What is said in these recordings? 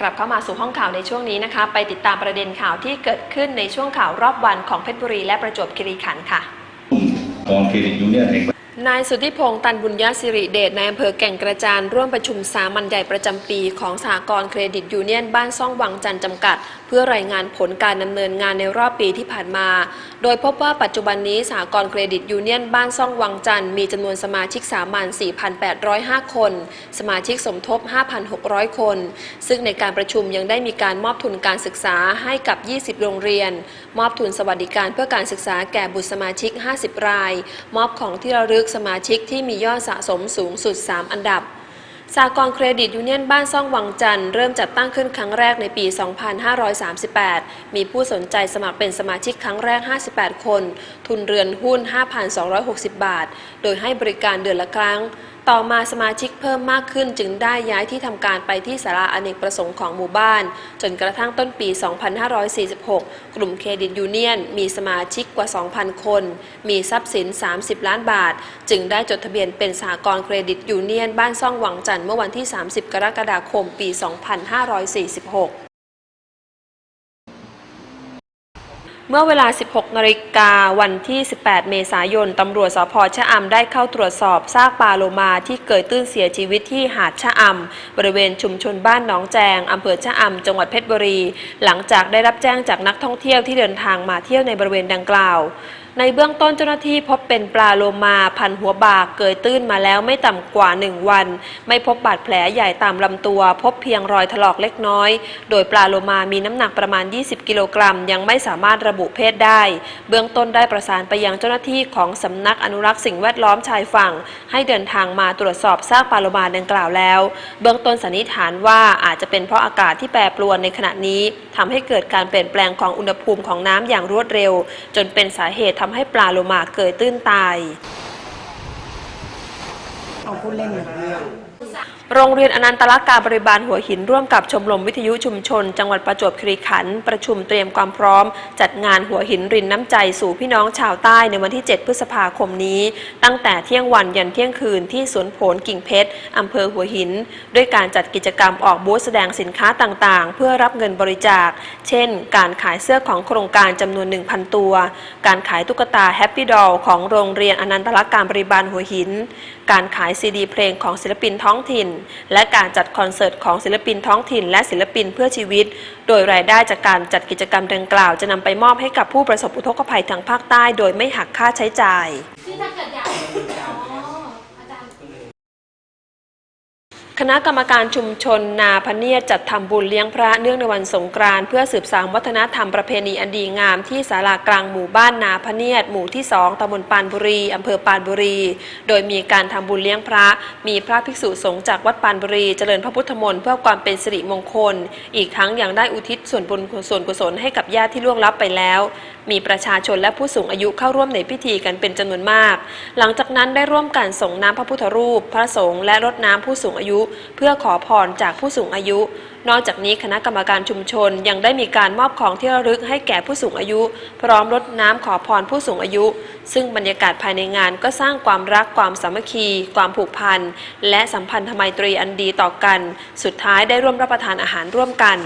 กลับเข้ามาสู่ห้องข่าวในช่วงนี้นะคะ ไปติดตามประเด็นข่าวที่เกิดขึ้นในช่วงข่าวรอบวันของเพชรบุรีและประจวบคีรีขันธ์ค่ะกองเครดิตยูเนียนแห่งประ นายสุทธิพงษ์ตันบุญญาสิริเดชนายอำเภอแก่งกระจานร่วมประชุมสามัญใหญ่ประจำปีของสหกรณ์เครดิตยูเนียนบ้านซ่องวังจันทร์จำกัด เพื่อรายงานผลการดำเนินงานในรอบปีที่ผ่านมา โดยพบว่าปัจจุบันนี้สหกรณ์เครดิตยูเนียนบ้านซ่องวังจันทร์มีจำนวนสมาชิกสามัญ 4,805 คน สมาชิกสมทบ 5,600 คน ซึ่งในการประชุมยังได้มีการมอบทุนการศึกษาให้กับ 20 โรงเรียน มอบทุนสวัสดิการเพื่อการศึกษาแก่บุตรสมาชิก 50 ราย มอบของที่ระลึกสมาชิกที่มียอดสะสมสูงสุด 3 อันดับสากลเครดิตยูเนียนบ้านซ่องวังจันทร์เริ่มจัดตั้งขึ้นครั้งแรกในปี 2538 มีผู้สนใจสมัครเป็นสมาชิกครั้งแรก 58 คน ทุนเรือนหุ้น 5,260 บาท โดยให้บริการเดือนละครั้ง ต่อมาสมาชิกเพิ่มมากขึ้นจึงได้ย้ายที่ทำการไปที่สาราอเนกประสงค์ของหมู่บ้าน จนกระทั่งต้นปี 2546 กลุ่มเครดิตยูเนียน มีสมาชิกกว่า 2,000 คน มีทรัพย์สิน 30 ล้านบาท จึงได้จดทะเบียนเป็นสหกรณ์เครดิตยูเนียน บ้านซ่องหวังจันทร์เมื่อวันที่ 30 กรกฎาคม ปี 2546 เมื่อเวลา 16 นาฬิกาวันที่ 18 เมษายน ตำรวจสพชะอำได้เข้าตรวจสอบซากปลาโลมาที่เกิดตื้นเสียชีวิตที่หาดชะอำบริเวณชุมชนบ้านหนองแจงอำเภอชะอำจังหวัดเพชรบุรี หลังจากได้รับแจ้งจากนักท่องเที่ยวที่เดินทางมาเที่ยวในบริเวณดังกล่าว ในเบื้องต้นเจ้าหน้าที่พบเป็นปลาโลมาพันหัวบากเกยตื้นมาแล้วไม่ต่ำกว่า 1 วัน ไม่พบบาดแผลใหญ่ตามลำตัว พบเพียงรอยถลอกเล็กน้อย โดยปลาโลมามีน้ำหนักประมาณ 20 กิโลกรัม ยังไม่สามารถระบุเพศได้ เบื้องต้นได้ประสานไปยังเจ้าหน้าที่ของสำนักอนุรักษ์สิ่งแวดล้อมชายฝั่ง ให้เดินทางมาตรวจสอบซากปลาโลมาดังกล่าวแล้ว เบื้องต้นสันนิษฐานว่าอาจจะเป็นเพราะอากาศที่แปรปรวนในขณะนี้ทำให้เกิดการเปลี่ยนแปลงของอุณหภูมิของน้ำอย่างรวดเร็ว จนเป็นสาเหตุทำให้ปลาโลมาเกิดตื้นตายเอาพูดเล่นนะ โรงเรียนอนันตลการบริบาลหัวหินร่วมกับชมรมวิทยุชุมชน จังหวัดประจวบคีรีขันธ์ประชุมเตรียมความพร้อม จัดงานหัวหินรินน้ำใจสู่พี่น้องชาวใต้ในวันที่ 7 พฤษภาคมนี้ ตั้งแต่เที่ยงวันยันเที่ยงคืนที่สวนโผลกิ่งเพชรอำเภอหัวหิน ด้วยการจัดกิจกรรมออกบูธแสดงสินค้าต่างๆ เพื่อรับเงินบริจาค เช่น การขายเสื้อของโครงการจำนวน 1,000 ตัว การขายตุ๊กตาแฮปปี้ดอลของโรงเรียนอนันตลการบริบาลหัวหิน การขายซีดีเพลงของศิลปินท้องถิ่นและการจัดคอนเสิร์ตของศิลปินท้องถิ่น และศิลปินเพื่อชีวิต โดยรายได้จากการจัดกิจกรรมดังกล่าว จะนำไปมอบให้กับผู้ประสบอุทกภัยทางภาคใต้ โดยไม่หักค่าใช้จ่าย คือถ้าเกิดอยากอ๋ออาจารย์ คณะกรรมการชุมชนนาพเนียดจัดทำบุญเลี้ยงพระเนื่องในวันสงกรานต์เพื่อสืบสานวัฒนธรรมประเพณีอันดีงามที่ศาลากลางหมู่บ้านนาพเนียดหมู่ที่สองตำบลปานบุรีอำเภอปานบุรี โดยมีการทำบุญเลี้ยงพระ มีพระภิกษุสงฆ์จากวัดปานบุรีเจริญพระพุทธมนต์เพื่อความเป็นสิริมงคล อีกทั้งยังได้อุทิศส่วนบุญส่วนกุศลให้กับญาติที่ล่วงลับไปแล้ว มีประชาชนและผู้สูงอายุเข้าร่วมในพิธีกันเป็นจำนวนมาก หลังจากนั้นได้ร่วมกันส่งน้ำพระพุทธรูป พระสงฆ์และรดน้ำผู้สูงอายุเพื่อขอพรจากผู้สูงอายุ นอกจากนี้คณะกรรมการชุมชนยังได้มีการมอบของที่ระลึกให้แก่ผู้สูงอายุ พร้อมรดน้ำขอพรผู้สูงอายุ ซึ่งบรรยากาศภายในงานก็สร้างความรักความสามัคคี ความผูกพัน และสัมพันธไมตรีอันดีต่อกัน สุดท้ายได้ร่วมรับประทานอาหารร่วมกัน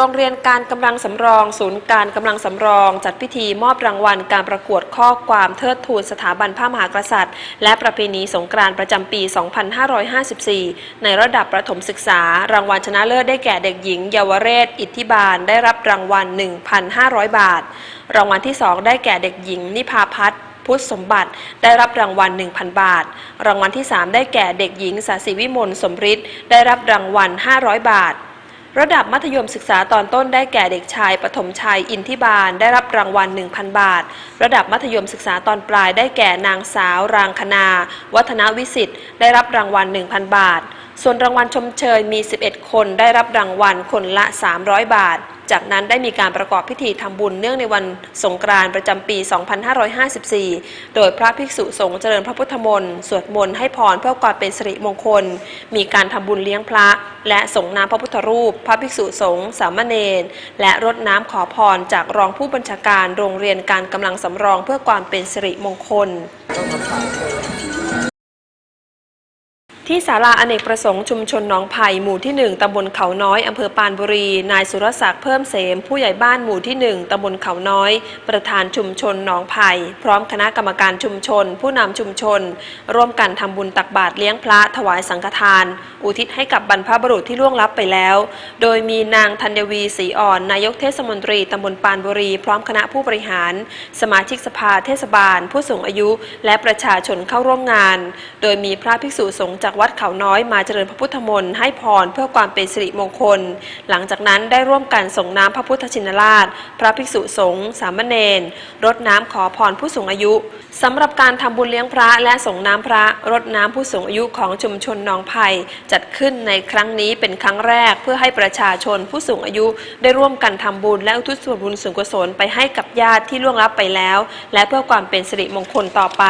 โรงเรียนการกำลังสำรอง ศูนย์การกำลังสำรอง จัดพิธีมอบรางวัลการประกวดข้อความเทิดทูนสถาบันพระมหากษัตริย์ และประเพณีสงกรานต์ประจำปี 2554 ในระดับประถมศึกษา รางวัลชนะเลิศได้แก่เด็กหญิง เยาวเรศ อิทธิบาล ได้รับรางวัล 1,500 บาท รางวัลที่ 2 ได้แก่เด็กหญิง นิพาพัฒน์พุทธสมบัติได้รับรางวัล 1,000 บาท รางวัลที่ 3 ได้แก่เด็กหญิงสาสิวิมลสมฤทธิ์ได้รับรางวัล 500 บาท ระดับมัธยมศึกษาตอนต้นได้แก่เด็กชายปฐมชัยอินทิบาลได้รับรางวัล 1,000 บาท ระดับมัธยมศึกษาตอนปลายได้แก่นางสาว รางคณา วัฒนวิสิทธิ์ได้รับรางวัล 1,000 บาท ส่วนรางวัลชมเชยมี 11 คนได้รับรางวัลคนละ 300 บาท จากนั้นได้มีการประกอบพิธีทำบุญเนื่องในวันสงกรานต์ประจำปี 2554 โดยพระภิกษุสงฆ์เจริญพระพุทธมนต์สวดมนต์ให้พรเพื่อความเป็นสิริมงคล มีการทำบุญเลี้ยงพระ และส่งน้ำพระพุทธรูป พระภิกษุสงฆ์สามเณรและรดน้ำขอพรจากรองผู้บัญชาการโรงเรียนการกำลังสำรองเพื่อความเป็นสิริมงคล ที่ศาลาอเนกประสงค์ชุมชนหนองไผ่หมู่ที่ 1 ตำบลเขาน้อยอำเภอปานบุรี นายสุรศักดิ์เพิ่มเสม ผู้ใหญ่บ้านหมู่ที่ 1 ตำบลเขาน้อย ประธานชุมชนหนองไผ่พร้อมคณะกรรมการชุมชน ผู้นำชุมชน ร่วมกันทำบุญตักบาตรเลี้ยงพระถวายสังฆทาน อุทิศให้กับบรรพบุรุษที่ล่วงลับไปแล้ว โดยมีนางธัญวีศรีอ่อน นายกเทศมนตรีตำบลปานบุรี พร้อมคณะผู้บริหาร สมาชิกสภาเทศบาล ผู้สูงอายุ และประชาชนเข้าร่วมงาน โดยมีพระภิกษุสงฆ์จากวัดเขาน้อยมาเจริญพระพุทธมนต์ให้พรเพื่อความเป็นสิริมงคล หลังจากนั้นได้ร่วมกันส่งน้ำพระพุทธชินราช พระภิกษุสงฆ์สามเณรรดน้ำขอพรผู้สูงอายุสำหรับการทำบุญเลี้ยงพระและส่งน้ำพระรดน้ำผู้สูงอายุของชุมชนหนองไผ่จัดขึ้นในครั้งนี้เป็นครั้งแรกเพื่อให้ประชาชนผู้สูงอายุ ได้ร่วมกันทำบุญและอุทิศส่วนบุญส่วนกุศลไปให้กับญาติที่ล่วงลับไปแล้ว และเพื่อความเป็นสิริมงคลต่อไป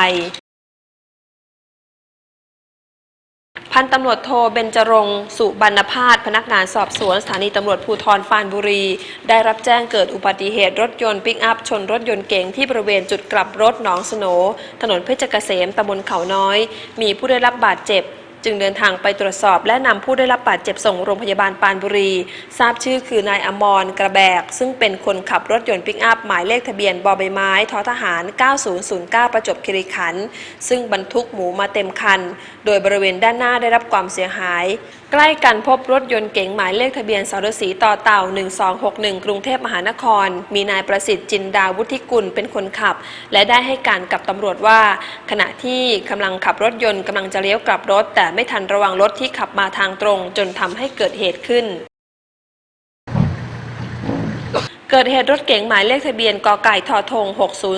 พันตำรวจโทเบญจรงสุบรรณพาสพนักงานสอบสวนสถานีตำรวจภูธรฟานบุรี ได้รับแจ้งเกิดอุบัติเหตุรถยนต์ปิกอัพ ชนรถยนต์เก๋งที่บริเวณจุดกลับรถหนองสโน ถนนเพชรเกษมตำบลเขาน้อย มีผู้ได้รับบาดเจ็บ จึงเดินทางไปตรวจสอบและนำผู้ได้รับบาดเจ็บส่งโรงพยาบาลปานบุรี ทราบชื่อคือนายอมรกระแบก ซึ่งเป็นคนขับรถยนต์ปิกอัพหมายเลขทะเบียนบอใบไม้ทอทหาร 9009 ประจวบคีรีขันธ์ซึ่งบรรทุกหมูมาเต็มคัน โดยบริเวณด้านหน้าได้รับความเสียหาย ใกล้กันพบรถยนต์เก๋งหมายเลขทะเบียนสรสีต่อเต่า 1261 กรุงเทพมหานคร มีนายประสิทธิ์จินดาวุฒิกุลเป็นคนขับ และได้ให้การกับตำรวจว่า ขณะที่กำลังขับรถยนต์กำลังจะเลี้ยวกลับรถ แต่ไม่ทันระวังรถที่ขับมาทางตรง จนทำให้เกิดเหตุขึ้น เกิดเหตุรถเก๋งหมายเลขทะเบียนกไก่ทอทง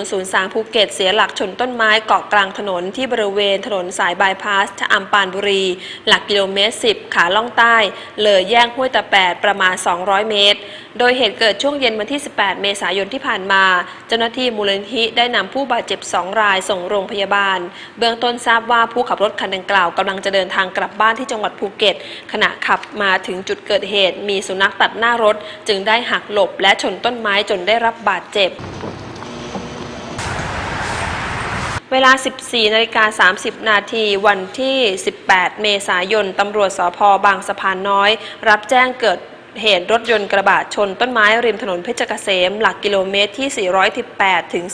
6003 ภูเก็ตเสียหลักชนต้นไม้เกาะกลางถนนที่บริเวณถนนสายบายพาสชะอำปานบุรี หลักกิโลเมตร 10 ขาล่องใต้ เลยแยกห้วยตะแปดประมาณ 200 เมตร โดยเหตุเกิดช่วงเย็นวันที่ 18 เมษายนที่ผ่านมา เจ้าหน้าที่มูลนิธิได้นำผู้บาดเจ็บ 2 รายส่งโรงพยาบาล เบื้องต้นทราบว่าผู้ขับรถคันดังกล่าวกำลังจะเดินทางกลับบ้านที่จังหวัดภูเก็ต ขณะขับมาถึงจุดเกิดเหตุ มีสุนัขตัดหน้ารถ จึงได้หักหลบและชนต้นไม้จนได้รับบาดเจ็บ เวลา 14นาฬิกา30 นาที วันที่ 18 เมษายน ตำรวจสพบางสะพานน้อย รับแจ้งเกิด เหตุรถยนต์กระบะชนต้นไม้ริมถนนเพชรเกษม หลักกิโลเมตรที่ 418 ถึง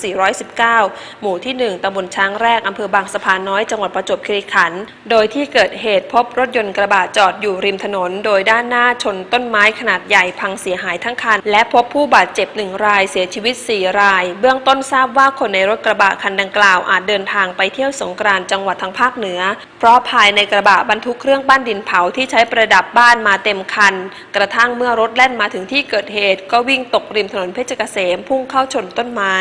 419 หมู่ที่ 1ตำบลช้างแรก อำเภอบางสะพานน้อย จังหวัดประจวบคีรีขันธ์ โดยที่เกิดเหตุพบรถยนต์กระบะจอดอยู่ริมถนน โดยด้านหน้าชนต้นไม้ขนาดใหญ่พังเสียหายทั้งคัน และพบผู้บาดเจ็บหนึ่งราย เสียชีวิต 4 ราย เบื้องต้นทราบว่าคนในรถกระบะคันดังกล่าวอาจเดินทางไปเที่ยวสงกรานต์จังหวัดทางภาคเหนือ เพราะภายในกระบะบรรทุกเครื่องปั้นดินเผาที่ใช้ประดับบ้านมาเต็มคัน กระทั่งงเมื่อรถแล่นมาถึงที่เกิดเหตุ ก็วิ่งตกริมถนนเพชรเกษมพุ่งเข้าชนต้นไม้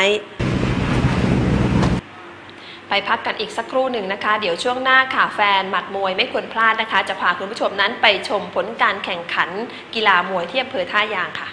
ไปพักกันอีกสักครู่หนึ่งนะคะ เดี๋ยวช่วงหน้าค่ะแฟนหมัดมวยไม่ควรพลาดนะคะ จะพาคุณผู้ชมนั้นไปชมผลการแข่งขันกีฬามวยที่อำเภอท่ายางค่ะ